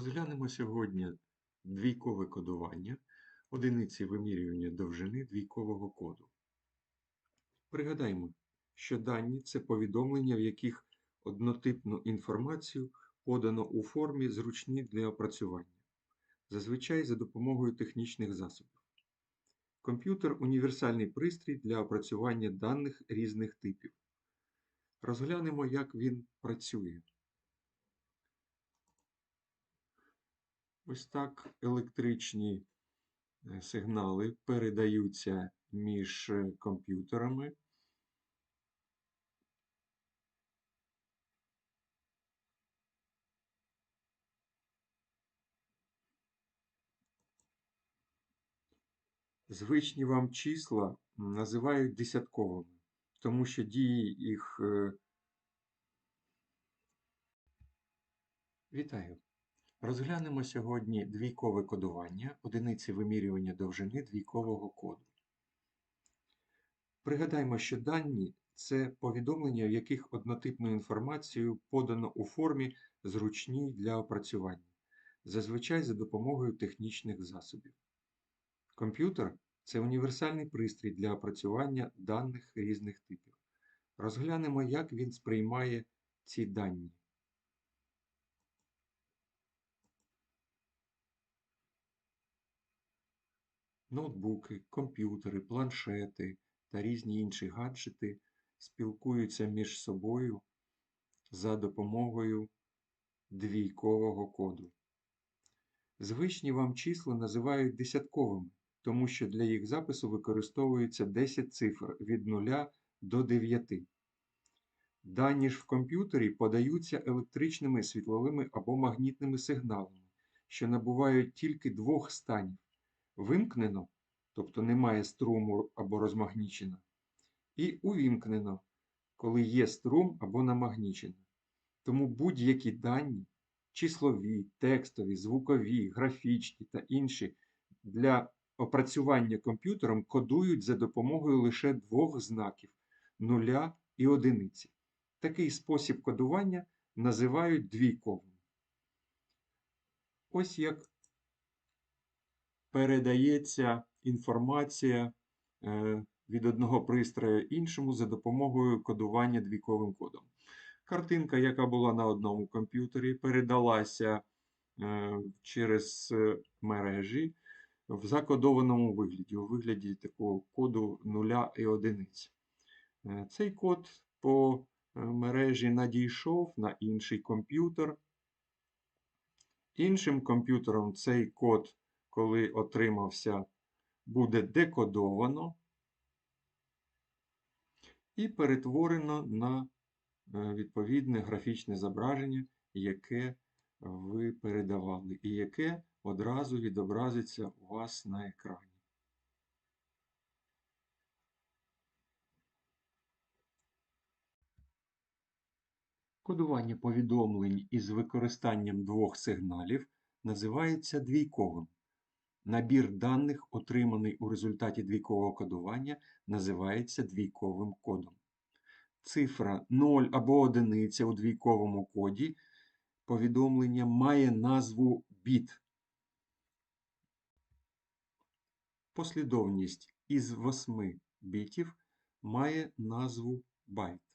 Розглянемо сьогодні двійкове кодування, одиниці вимірювання довжини двійкового коду. Пригадаємо, що дані це повідомлення, в яких однотипну інформацію подано у формі зручні для опрацювання, зазвичай за допомогою технічних засобів. Комп'ютер універсальний пристрій для опрацювання даних різних типів. Розглянемо, як він працює. Ось так електричні е, сигнали передаються між е, комп'ютерами. Звичні вам числа називають десятковими, тому що дії їх. е, Вітаю! Розглянемо сьогодні двійкове кодування, одиниці вимірювання довжини двійкового коду. Пригадаймо, що дані це повідомлення, в яких однотипну інформацію подано у формі зручній для опрацювання, зазвичай за допомогою технічних засобів. Комп'ютер це універсальний пристрій для опрацювання даних різних типів. Розглянемо, як він сприймає ці дані. Ноутбуки, комп'ютери, планшети та різні інші гаджети спілкуються між собою за допомогою двійкового коду. Звичні вам числа називають десятковими, тому що для їх запису використовується 10 цифр від 0 до 9. Дані ж в комп'ютері подаються електричними, світловими або магнітними сигналами, що набувають тільки двох станів вимкнено, тобто немає струму або розмагнічено, і увімкнено, коли є струм або намагнічено. Тому будь-які дані, числові, текстові, звукові, графічні та інші для опрацювання комп'ютером кодують за допомогою лише двох знаків нуля і одиниці. Такий спосіб кодування називають двійковим. Ось як передається інформація е, від одного пристрою іншому за допомогою кодування двійковим кодом. Картинка, яка була на одному комп'ютері, передалася е, через е, мережі в закодованому вигляді, у вигляді такого коду 0 і 1. Цей код по мережі надійшов на інший комп'ютер. Іншим комп'ютером цей код коли отримався, буде декодовано і перетворено на е, відповідне графічне зображення, яке ви передавали, і яке одразу відобразиться у вас на екрані. Кодування повідомлень із використанням двох сигналів називається двійковим. Набір даних, отриманий у результаті двійкового кодування, називається двійковим кодом. Цифра 0 або 1 у двійковому коді повідомлення має назву біт. Послідовність із 8 бітів має назву байт.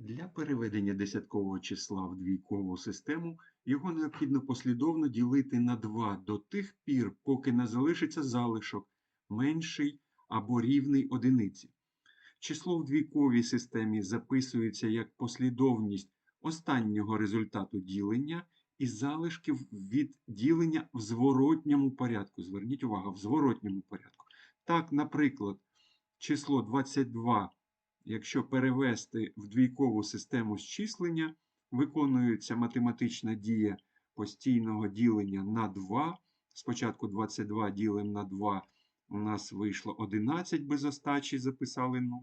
Для переведення десяткового числа в двійкову систему його необхідно послідовно ділити на 2 до тих пір, поки не залишиться залишок менший або рівний одиниці. Число в двійковій системі записується як послідовність останнього результату ділення і залишків від ділення в зворотньому порядку. Зверніть увагу, в зворотньому порядку. Так, наприклад, число 22 якщо перевести в двійкову систему зчислення, виконується математична дія постійного ділення на 2. Спочатку 22 ділимо на 2, у нас вийшло 11 без остачі, записали 0.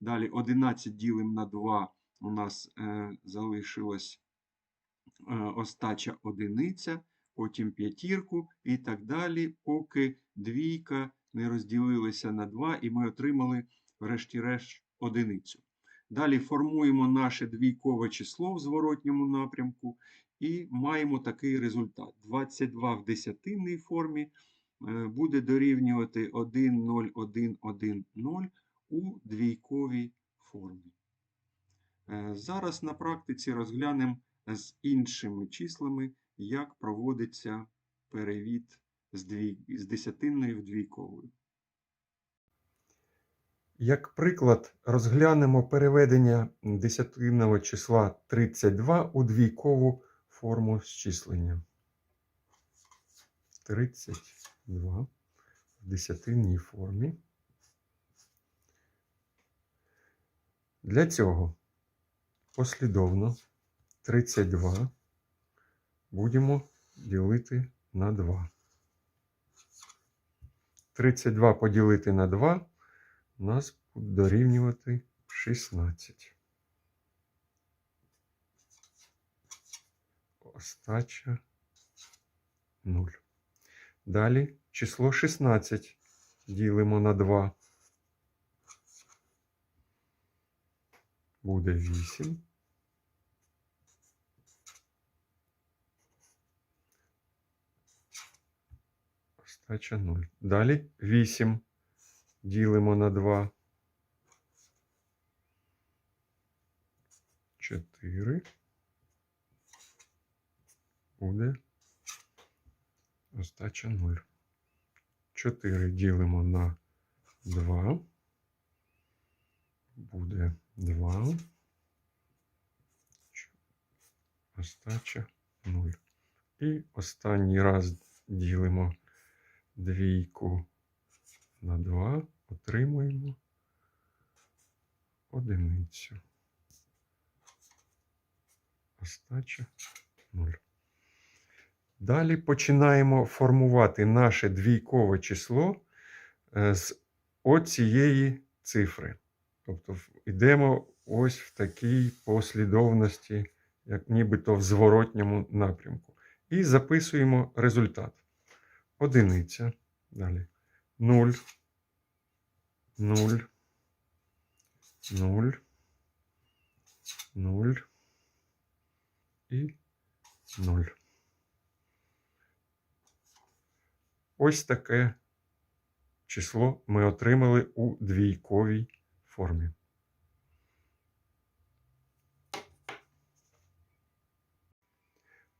Далі 11 ділимо на 2, у нас е, залишилась е, остача одиниця, потім п'ятірку і так далі, поки двійка не розділилася на 2, і ми отримали, врешті-решт, одиницю. Далі формуємо наше двійкове число в зворотньому напрямку і маємо такий результат. 22 в десятинній формі е, буде дорівнювати 1, 0, 1, 1, 0 у двійковій формі. Е, Зараз на практиці розглянемо з іншими числами, як проводиться перевід з, десятинної в двійкову. Як приклад, розглянемо переведення десятинного числа 32 у двійкову форму зчислення. 32 в десятинній формі. Для цього послідовно 32 будемо ділити на 2. 32 поділити на 2 нас буде дорівнювати 16. Остача 0. Далі число 16 ділимо на 2. Буде 8. Остача 0. Далі 8 ділимо на 2. 4. Буде остача 0. 4 ділимо на 2. Буде 2. Остача 0. І останній раз ділимо двійку на 2, отримуємо одиницю. Остача 0. Далі починаємо формувати наше двійкове число е, з оцієї цифри. Тобто йдемо ось в такій послідовності, як нібито в зворотньому напрямку. І записуємо результат. Одиниця. Далі. 0. 0. 0. 0. І 0. Ось таке число ми отримали у двійковій формі.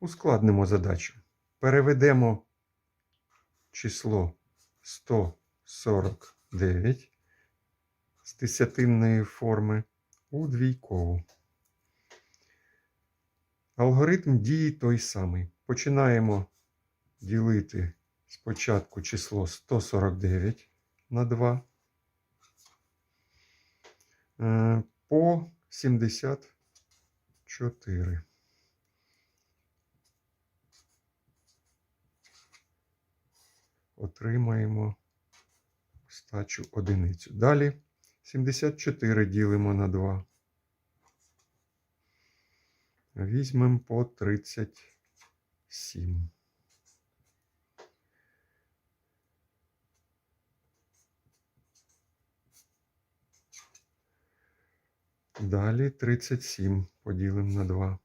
Ускладнимо задачу. Переведемо число 149 з десятинної форми у двійкову. Алгоритм дії той самий. Починаємо ділити спочатку число 149 на 2 е, по 74. Отримаємо стачу одиницю. Далі 74 ділимо на 2. Візьмемо по 37. Далі 37 поділимо на 2.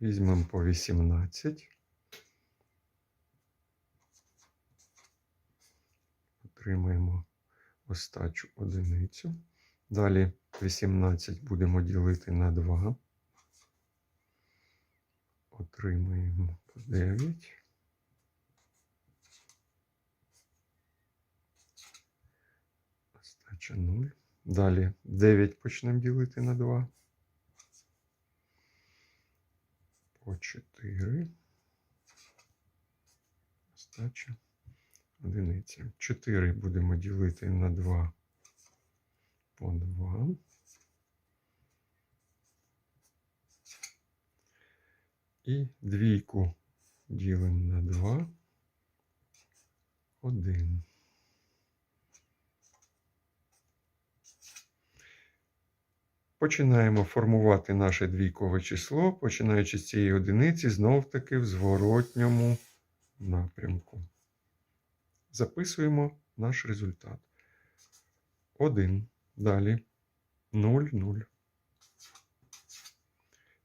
Візьмемо по 18. Отримаємо остачу одиницю. Далі 18 будемо ділити на 2. Отримаємо по 9. Остача 0. Далі 9 почнемо ділити на 2. По 4. Остача одиниця. 4 будемо ділити на 2 по 2. І двійку ділимо на 2. 1. Починаємо формувати наше двійкове число, починаючи з цієї одиниці, знов таки в зворотньому напрямку. Записуємо наш результат. 1. Далі 0, 0.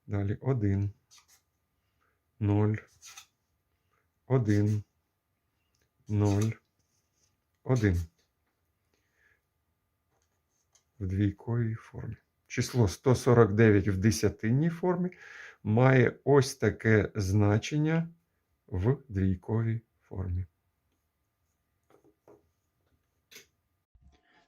Далі 1. 0. 1. 0. 1. В двійковій формі. Число 149 в десятинній формі має ось таке значення в двійковій формі.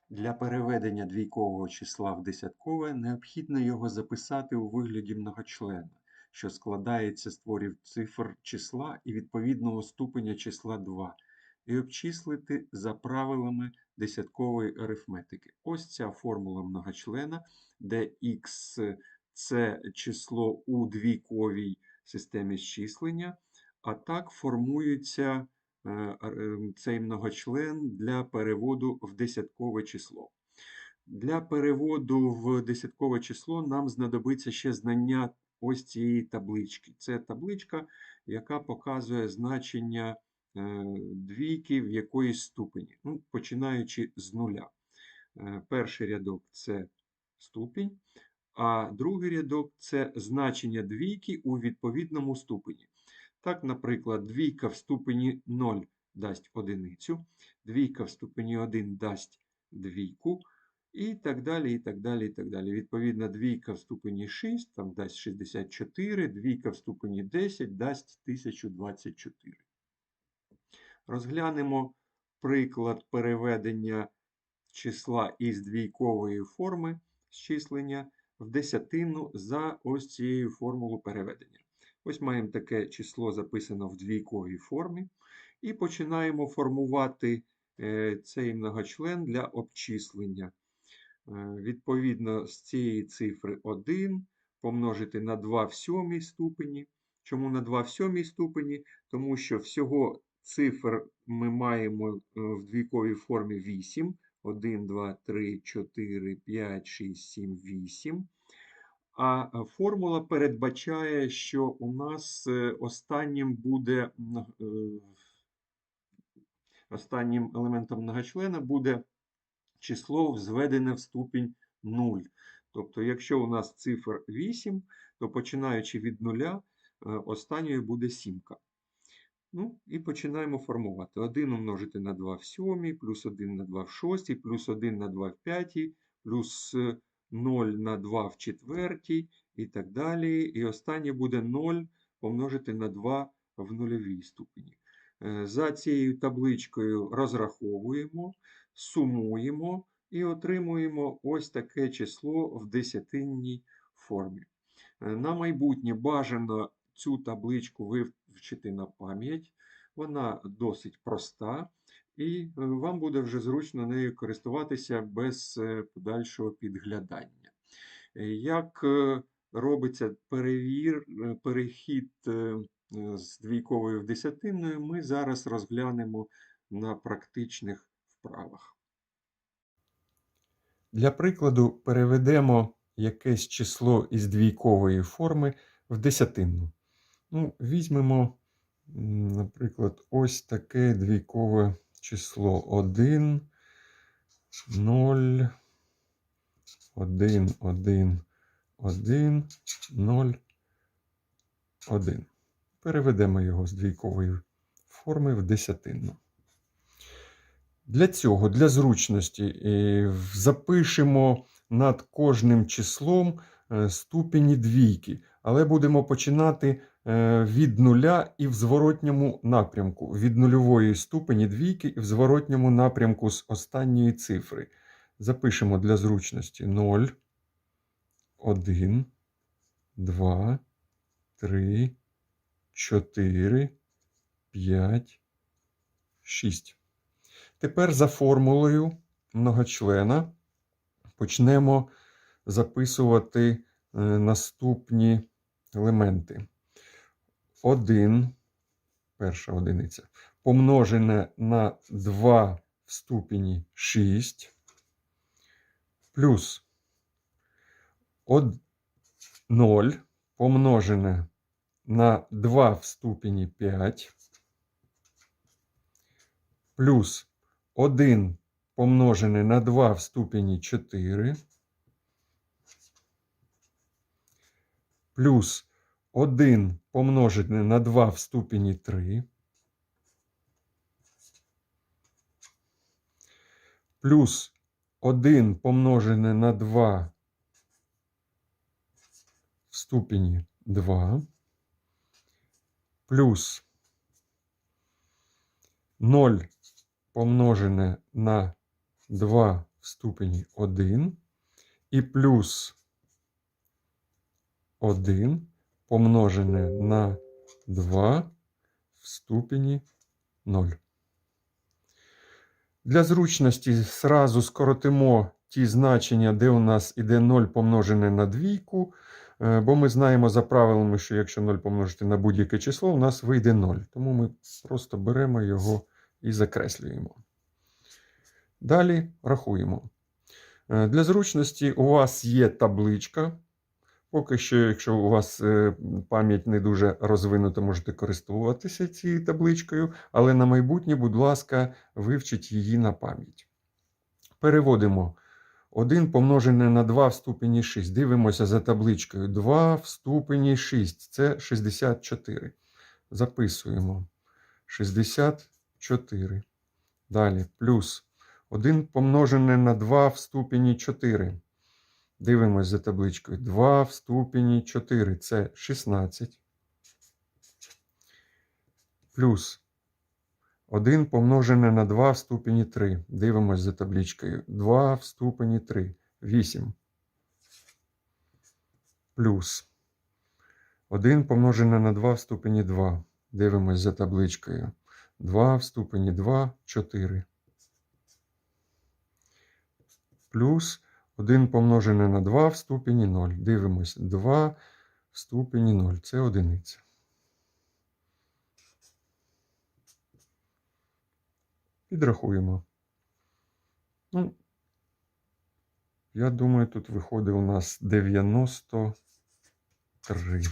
Для переведення двійкового числа в десяткове необхідно його записати у вигляді многочлена, що складається з творів цифр числа і відповідного ступеня числа 2, і обчислити за правилами десяткової арифметики. Ось ця формула многочлена, де х це число у двійковій системі зчислення, а так формується цей многочлен для переводу в десяткове число. Для переводу в десяткове число нам знадобиться ще знання ось цієї таблички. Це табличка, яка показує значення е, двійки в якоїсь ступені, ну, починаючи з нуля. Е, Перший рядок це ступінь, а другий рядок це значення двійки у відповідному ступені. Так, наприклад, двійка в ступені 0 дасть одиницю, двійка в ступені 1 дасть двійку, і так далі, і так далі, і так далі. Відповідно, двійка в ступені 6 там дасть 64, двійка в ступені 10 дасть 1024. Розглянемо приклад переведення числа із двійкової форми зчислення в десятину за ось цією формулу переведення. Ось маємо таке число записано в двійковій формі. І починаємо формувати е, цей многочлен для обчислення. Е, Відповідно, з цієї цифри 1 помножити на 2 в сьомій ступені. Чому на 2 в сьомій ступені? Тому що всього цифр ми маємо е, в двійковій формі 8. 1, 2, 3, 4, 5, 6, 7, 8. А е, формула передбачає, що у нас е, останнім буде е, останнім елементом многочлена буде число зведене в ступінь 0. Тобто, якщо у нас цифр 8, то починаючи від нуля, е, останньою буде сімка. Ну, і починаємо формувати. 1 умножити на 2 в 7, плюс 1 на 2 в 6, плюс 1 на 2 в 5, плюс 0 на 2 в 4 і так далі. І останнє буде 0 помножити на 2 в нульовій ступені. Е, За цією табличкою розраховуємо, сумуємо і отримуємо ось таке число в десятинній формі. Е, На майбутнє бажано цю табличку вивчити на пам'ять. Вона досить проста, і е, вам буде вже зручно нею користуватися без е, подальшого підглядання. Е, Як робиться перевір, перехід з двійкової в десятинною, ми зараз розглянемо на практичних вправах. Для прикладу переведемо якесь число із двійкової форми в десятинну. Ну, візьмемо, наприклад, ось таке двійкове число 1, 0, 1, 1, 1, 0, 1. Переведемо його з двійкової форми в десятинну. Для цього, для зручності, запишемо над кожним числом е, ступені двійки, але будемо починати від нуля і в зворотньому напрямку. Від нульової ступені двійки і в зворотньому напрямку з останньої цифри. Запишемо для зручності 0, 1, 2, 3, 4, 5, 6. Тепер за формулою многочлена почнемо записувати е, наступні елементи. 1, перша одиниця, помножене на 2 в ступені 6, плюс 0 помножене на 2 в ступені 5, плюс 1 помножене на 2 в ступені 4 плюс 1 помножене на 2 в ступені 3 плюс 1 помножене на 2 в ступені 2 плюс 0 помножене на 2 в ступені 1 і плюс 1 помножене на 2 в ступені 0. Для зручності зразу скоротимо ті значення, де у нас іде 0 помножене на двійку, е, бо ми знаємо за правилами, що якщо 0 помножити на будь-яке число, у нас вийде 0. Тому ми просто беремо його і закреслюємо. Далі рахуємо. Е, Для зручності у вас є табличка. Поки що, якщо у вас е, пам'ять не дуже розвинута, можете користуватися цією табличкою, але на майбутнє, будь ласка, вивчіть її на пам'ять. Переводимо 1 помножене на 2 в ступені 6. Дивимося за табличкою. 2 в ступені 6 це 64. Записуємо 64. Далі плюс 1 помножене на 2 в ступені 4. Дивимось за табличкою. 2 в ступені 4 це 16. Плюс 1 помножене на 2 в ступені 3. Дивимось за табличкою. 2 в ступені 3. 8. Плюс 1 помножене на 2 в ступені 2. Дивимось за табличкою. 2 в ступені 2 4. Плюс 1 помножене на 2 в ступені 0. Дивимось. 2 в ступені 0. Це одиниця. Підрахуємо. Ну, я думаю, тут виходить у нас 93.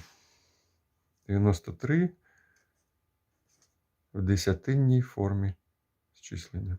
93 в десятинній формі зчислення.